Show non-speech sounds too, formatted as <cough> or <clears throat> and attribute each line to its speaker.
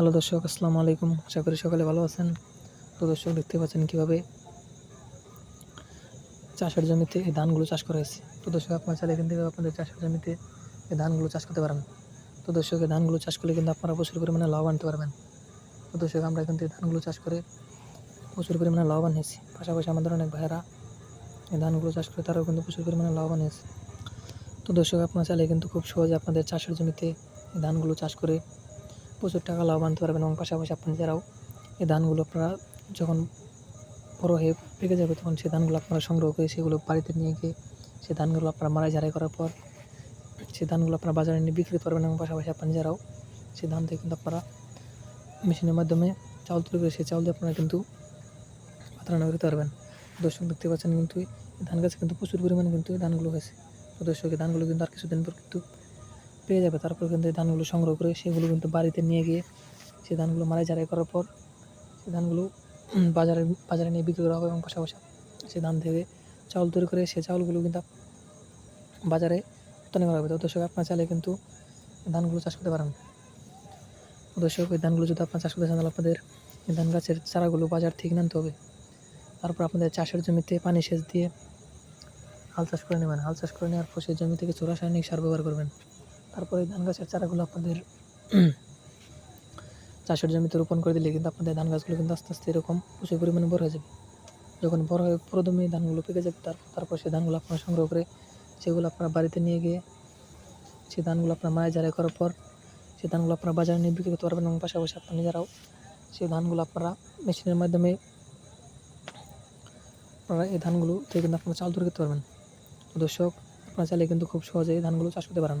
Speaker 1: Hello দর্শক, আসসালামু আলাইকুম। আশা করি সকালে ভালো আছেন। তো দর্শক, দেখতে পাচ্ছেন কীভাবে চাষের জমিতে এই ধানগুলো চাষ করা হয়েছে। তো দর্শক, আপনারা চাইলে এখান থেকে আপনাদের চাষের জমিতে এই ধানগুলো চাষ করতে পারেন। তো দর্শক, এই ধানগুলো চাষ করলে কিন্তু আপনারা প্রচুর পরিমাণে লাভ আনতে পারবেন। তো দর্শক, আমরা কিন্তু এই ধানগুলো চাষ করে প্রচুর পরিমাণে লাভবান হয়েছি। পাশাপাশি আমাদের অনেক ভাইয়েরা এই ধানগুলো চাষ করে, তারাও কিন্তু প্রচুর পরিমাণে লাভবান হয়েছে। তো দর্শক, আপনারা চাইলে কিন্তু খুব সহজে আপনাদের চাষের জমিতে ধানগুলো চাষ করে প্রচুর টাকা লাভ আনতে পারবেন এবং পাশাপাশি আপনার যারাও এই ধানগুলো আপনারা যখন বড় হয়ে পেকে যাবে তখন সেই ধানগুলো আপনারা সংগ্রহ করে সেগুলো বাড়িতে নিয়ে গিয়ে সেই ধানগুলো আপনারা মারাই ঝাড়াই করার পর সেই ধানগুলো আপনারা বাজারে নিয়ে বিক্রি পারবেন এবং পাশাপাশি আপনার যারাও সেই ধান থেকে কিন্তু আপনারা মেশিনের মাধ্যমে চাউল তৈরি করে সেই চাউল দিয়ে আপনারা কিন্তু ভাত রান্না করতে পারবেন। দর্শক দেখতে পাচ্ছেন কিন্তু ধান গাছে কিন্তু প্রচুর পরিমাণে কিন্তু ধানগুলো হয়েছে। তো দর্শক ধানগুলো কিন্তু আর কিছুদিন পর কিন্তু পেয়ে যাবে। তারপর কিন্তু এই ধানগুলো সংগ্রহ করে সেগুলো কিন্তু বাড়িতে নিয়ে গিয়ে সেই ধানগুলো মারাই ঝাড়াই করার পর সেই ধানগুলো বাজারে বাজারে নিয়ে বিক্রি করা হবে এবং পাশাপাশি সেই ধান থেকে চাউল তৈরি করে সেই চাউলগুলো কিন্তু বাজারে রপ্তানি করা হবে। তো দর্শক, আপনার চালে কিন্তু ধানগুলো চাষ করতে পারেন। দর্শক, এই ধানগুলো যদি আপনার চাষ করতে চান, তাহলে আপনাদের ধান গাছের চারাগুলো বাজার থেকে আনতে হবে। তারপর আপনাদের চাষের জমিতে পানি সেচ দিয়ে হাল চাষ করে নেবেন। হাল চাষ করে নেওয়ার পর সেই জমি থেকে রাসায়নিক সার ব্যবহার করবেন। তারপরে ধান গাছের চারাগুলো আপনাদের <clears throat> চাষের জমিতে রোপণ করে দিলে কিন্তু আপনাদের ধান গাছগুলো কিন্তু আস্তে আস্তে এরকম প্রচুর পরিমাণে বড় হয়ে যাবে। যখন বড় হয়ে প্রথমে ধানগুলো পেকে যাবে তারপর তারপর সেই ধানগুলো আপনারা সংগ্রহ করে সেগুলো আপনারা বাড়িতে নিয়ে গিয়ে সেই ধানগুলো আপনার মায়ের জারাই করার পর সেই ধানগুলো আপনারা বাজারে নিয়ে বিক্রি করতে পারবেন এবং পাশাপাশি আপনার নিজেরাও সেই ধানগুলো আপনারা মেশিনের মাধ্যমে আপনারা এই ধানগুলো থেকে কিন্তু আপনারা চাল তৈরি করতে পারবেন। দর্শক, আপনারা চাইলে কিন্তু খুব সহজেই এই ধানগুলো চাষ করতে পারেন।